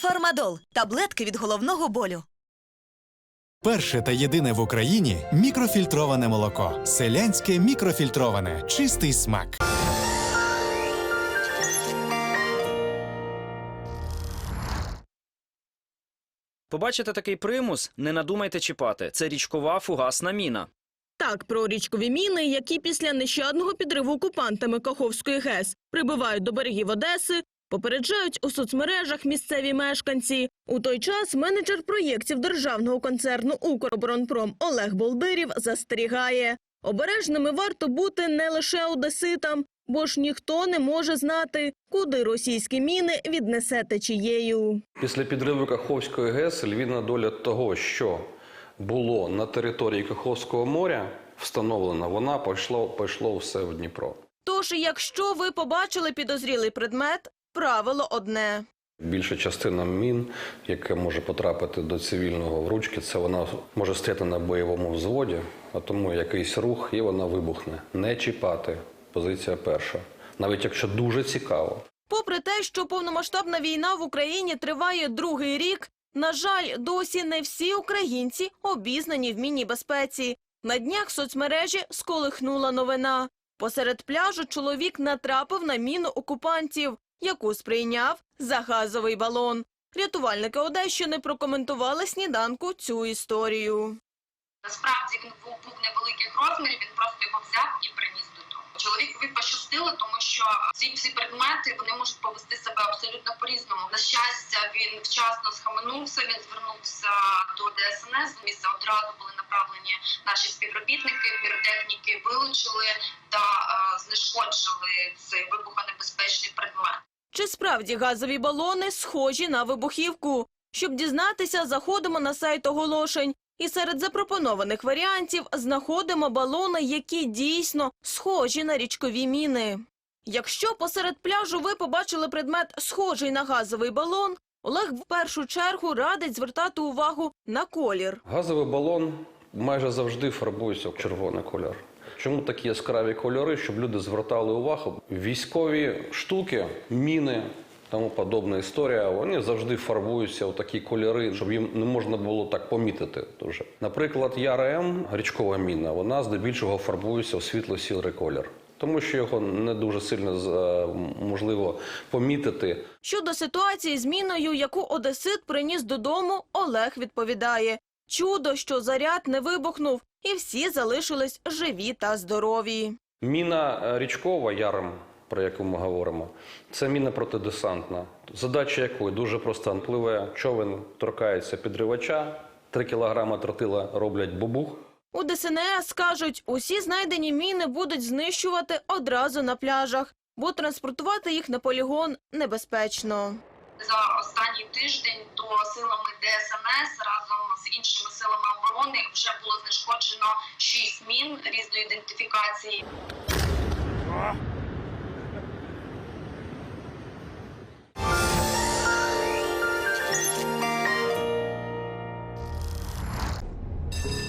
Фармадол таблетки від головного болю. Перше та єдине в Україні мікрофільтроване молоко. Селянське мікрофільтроване. Чистий смак. Побачите такий примус, не надумайте чіпати. Це річкова фугасна міна. Так, про річкові міни, які після нещадного підриву окупантами Каховської ГЕС прибивають до берегів Одеси, попереджають у соцмережах місцеві мешканці. У той час менеджер проєктів державного концерну «Укроборонпром» Олег Болдирів застерігає. Обережними варто бути не лише одеситам, бо ж ніхто не може знати, куди російські міни віднесе течією. Після підриву Каховської ГЕС львівна доля того, що було на території Каховського моря, встановлена, вона пішло, пішло все в Дніпро. Тож, якщо ви побачили підозрілий предмет, правило одне. Більша частина мін, яка може потрапити до цивільного в ручки, це вона може стояти на бойовому взводі, а тому якийсь рух і вона вибухне. Не чіпати. Позиція перша. Навіть якщо дуже цікаво. Попри те, що повномасштабна війна в Україні триває другий рік, на жаль, досі не всі українці обізнані в мінній безпеці. На днях соцмережі сколихнула новина. Посеред пляжу чоловік натрапив на міну окупантів, яку сприйняв за газовий балон. Рятувальники Одещини прокоментували сніданку цю історію. Насправді він був, невеликих розмірів, він просто його взяв і приніс додому. Чоловікові пощастило, тому що ці всі предмети вони можуть повести себе абсолютно по-різному. На щастя, він вчасно схаменувся. Він звернувся до ДСНС. Місця одразу були направлені наші співробітники, піротехніки вилучили та е, знешкоджили цей вибухонебезпечний предмет. Чи справді газові балони схожі на вибухівку? Щоб дізнатися, заходимо на сайт оголошень. І серед запропонованих варіантів знаходимо балони, які дійсно схожі на річкові міни. Якщо посеред пляжу ви побачили предмет, схожий на газовий балон, Олег в першу чергу радить звертати увагу на колір. Газовий балон майже завжди фарбується в червоний кольор. Чому такі яскраві кольори? Щоб люди звертали увагу. Військові штуки, міни, тому подобна історія. Вони завжди фарбуються у такі кольори, щоб їм не можна було так помітити. Дуже. Наприклад, ЯРМ, річкова міна, вона здебільшого фарбується у світло-сірий колір. Тому що його не дуже сильно е, можливо помітити. Щодо ситуації з міною, яку одесит приніс додому, Олег відповідає: чудо, що заряд не вибухнув, і всі залишились живі та здорові. Міна е, річкова ярм, про яку ми говоримо, це міна протидесантна. Задача якої дуже проста. Пливе човен, торкається підривача, 3 кілограми тротила роблять бубух. У ДСНС кажуть, усі знайдені міни будуть знищувати одразу на пляжах, бо транспортувати їх на полігон небезпечно. За останній тиждень то силами ДСНС разом з іншими силами оборони вже було знешкоджено шість мін різної ідентифікації.